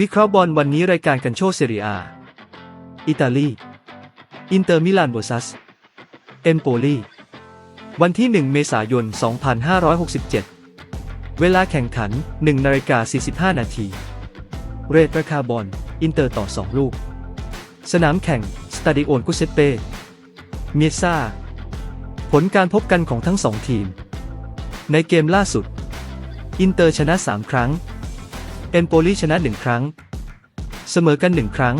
วิเคราะห์บอลวันนี้รายการกันโชเซเรียอิตาลี อินเตอร์มิลาน vs เอมโปลี วันที่ 1 เมษายน 2567 เวลาแข่งขัน 1นาฬิกา45 นาที เรทราคาบอล อินเตอร์ต่อ 2 ลูก สนามแข่ง สตาดิโอนกุเซเปเมียซาผลการพบกันของทั้งสองทีม ในเกมล่าสุด อินเตอร์ชนะ 3 ครั้ง เอมโปลีชนะ 1 ครั้ง เสมอกัน 1 ครั้ง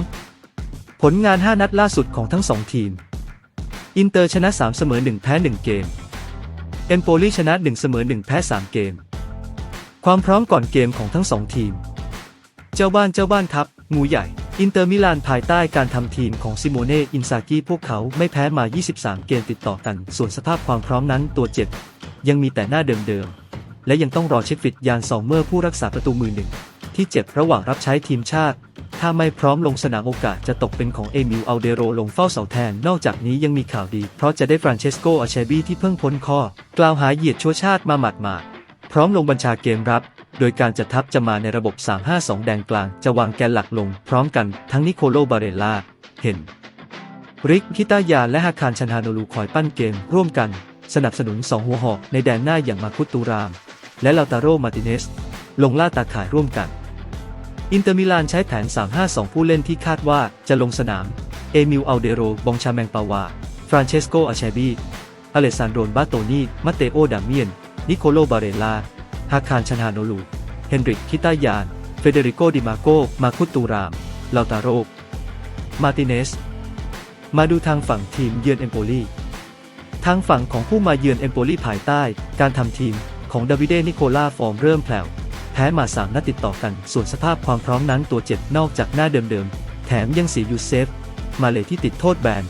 ผลงาน 5 นัดล่าสุดของทั้ง 2 ทีม อินเตอร์ชนะ 3 เสมอ 1 แพ้ 1 เกม เอมโปลีชนะ 1 เสมอ 1 แพ้ 3 เกม ความพร้อมก่อนเกมของทั้ง 2 ทีม เจ้าบ้านเจ้าบ้านครับงูใหญ่ อินเตอร์มิลานภายใต้การทำทีมของซิโมเน่ อินซากิพวกเขาไม่แพ้มา 23 เกมติดต่อกัน ส่วนสภาพความพร้อมนั้นตัวเจ็บยังมีแต่หน้าเดิมๆและยังต้องรอเช็คฟิตยานสองเมื่อผู้รักษาประตูมือหนึ่ง ที่เจ็บระหว่างรับใช้ทีมชาติ ถ้าไม่พร้อมลงสนามโอกาสจะตกเป็นของเอมิลอัลเดโรลงเฝ้าเสาแทน นอกจากนี้ยังมีข่าวดี เพราะจะได้ฟรานเชสโกอาเชบีที่เพิ่งพ้นข้อ กล่าวหาเหยียดชั่วชาติมาหมาดๆพร้อมลงบัญชาเกมรับ โดยการจัดทัพจะมาในระบบ 3-5-2 แดงกลาง จะวางแกนหลักลง พร้อมกันทั้งนิโคโลบาเรลล่า เห็น ริกคิตายาและฮาคารชันฮาโนลูคอยปั้นเกม ร่วมกัน สนับสนุน 2 หัวหอกในแดนหน้าอย่างมาคุตตูราม และลาตาโรมาติเนส ลงล่าตาข่ายร่วมกัน อินเตอร์มิลานใช้แผน 3-5-2 ผู้เล่นที่คาดว่าจะลงสนาม เอมิล อัลเดโร บองชาแมงปาวา ฟรานเชสโก อาเชบีอเลสซานโดนบาโตนีมาเตโอ ดาเมียนนิโคโล บาเรลลาฮาคารชนาโนลู เฮนริก คิตายาน เฟเดริโก ดิมาโก มาคุตตูราม ลาตาโร มาติเนส มาดูทางฝั่งทีมเยือนเอมโปลี ทางฝั่งของผู้มาเยือนเอมโปลีภายใต้ การทำทีมของดาวิเด นิโคลาฟอร์มเริ่มแผ่ว แพ้มา3นัดติดต่อกัน ส่วนสภาพความพร้อมนั้นตัวเจ็บนอกจากหน้าเดิมๆ แถมยังเสียยูเซฟ มาเลยที่ติดโทษแบน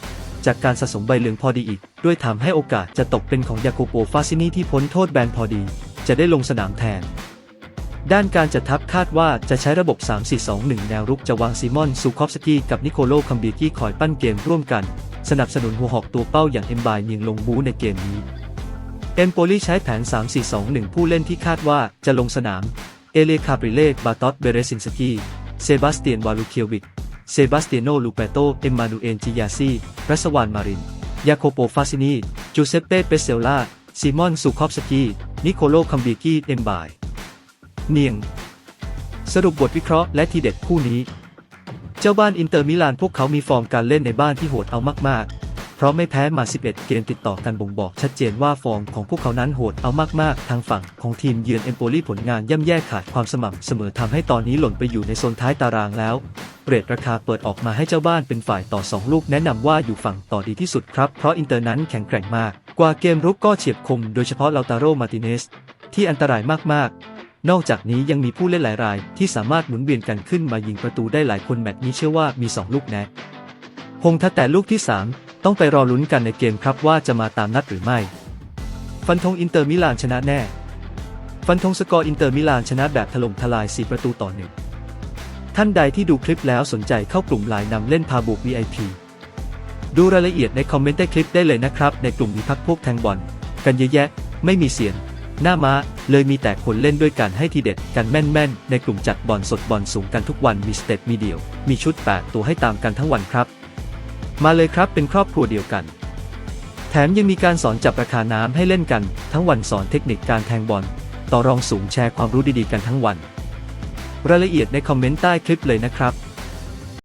จากการสะสมใบเหลืองพอดีอีก ด้วยทำให้โอกาสจะตกเป็นของยาโกโปฟาซินีที่พ้นโทษแบนพอดี จะได้ลงสนามแทน ด้านการจัดทัพคาดว่าจะใช้ระบบ 3-4-2-1 แนวรุกจะวางซีมอนซูคอฟสกี้กับนิโคโลคัมบีกี้คอยปั้นเกมร่วมกัน สนับสนุนหัวหอกตัวเป้าอย่างเอ็มบายยิงลงบูในเกมนี้เอ็มโปลีใช้แผน 3-4-2-1 ผู้เล่นที่คาดว่าจะลงสนาม เอเลคาปริเล่บาตอสเบเรซินสกี้เซบาสเตียนวาลูเคียวิกเซบาสเตียโนลูเปโตเอมมานูเอลจิยาซีรัสวานมาริน ยาโคโปฟาซินีจูเซปเป้เปเซลล่าซิมอนซูคอฟสกี้นิโคโลคัมบีกี้เอมบาย เนียง สรุปบทวิเคราะห์และทีเด็ดคู่นี้ เจ้าบ้านอินเตอร์มิลานพวกเขามีฟอร์มการเล่นในบ้านที่โหดเอามากๆ เพราะไม่แพ้มา 11 เกมติดต่อกันบ่งบอกชัดเจนว่าฟอร์มของพวกเขานั้นโหดเอามากๆ ทางฝั่งของทีมเยือนเอมโปลีผลงานย่ำแย่ขาดความสม่ำเสมอทำให้ตอนนี้หล่นไปอยู่ในโซนท้ายตารางแล้วเรทราคาเปิดออกมาให้เจ้าบ้านเป็นฝ่ายต่อ 2 ลูกแนะนำว่าอยู่ฝั่งต่อดีที่สุดครับ เพราะอินเตอร์นั้นแข็งแกร่งมาก กว่าเกมรุกก็เฉียบคมโดยเฉพาะลาตาโรมาติเนสที่อันตรายมากๆนอกจากนี้ยังมีผู้เล่นหลายรายที่สามารถหมุนเวียนกันขึ้นมายิงประตูได้หลายคนแมตช์นี้เชื่อว่ามี 2 ลูกแนะคงถ้าแต่ลูกที่ 3 ต้องไปรอลุ้นกันในเกมครับว่าจะมาตามนัดหรือไม่ ฟันธงอินเตอร์มิลานชนะแน่ ฟันธงสกอร์อินเตอร์มิลานชนะแบบถล่มทลาย 4 ประตูต่อหนึ่งท่านใดที่ดูคลิปแล้วสนใจเข้ากลุ่มไลน์นำเล่นพาบุก VIP ดูรายละเอียดในคอมเมนต์ใต้คลิปได้เลยนะครับ ในกลุ่มมีพักพวกแทงบอลกันเยอะแยะ ไม่มีเสียง หน้าม้า เลยมีแต่คนเล่นด้วยกันให้ทีเด็ดกันแม่นๆ ในกลุ่มจัดบอลสดบอลสูงกันทุกวันมีสเต็ปมีเดียว มีชุด 8 ตัวให้ตามกันทั้งวันครับ มาเลยครับเป็นครอบครัวเดียวกัน แถมยังมีการสอนจับราคาน้ำให้เล่นกัน ทั้งวันสอนเทคนิคการแทงบอล ต่อรองสูงแชร์ความรู้ดีๆกันทั้งวัน รายละเอียดในคอมเมนต์ใต้คลิปเลยนะครับ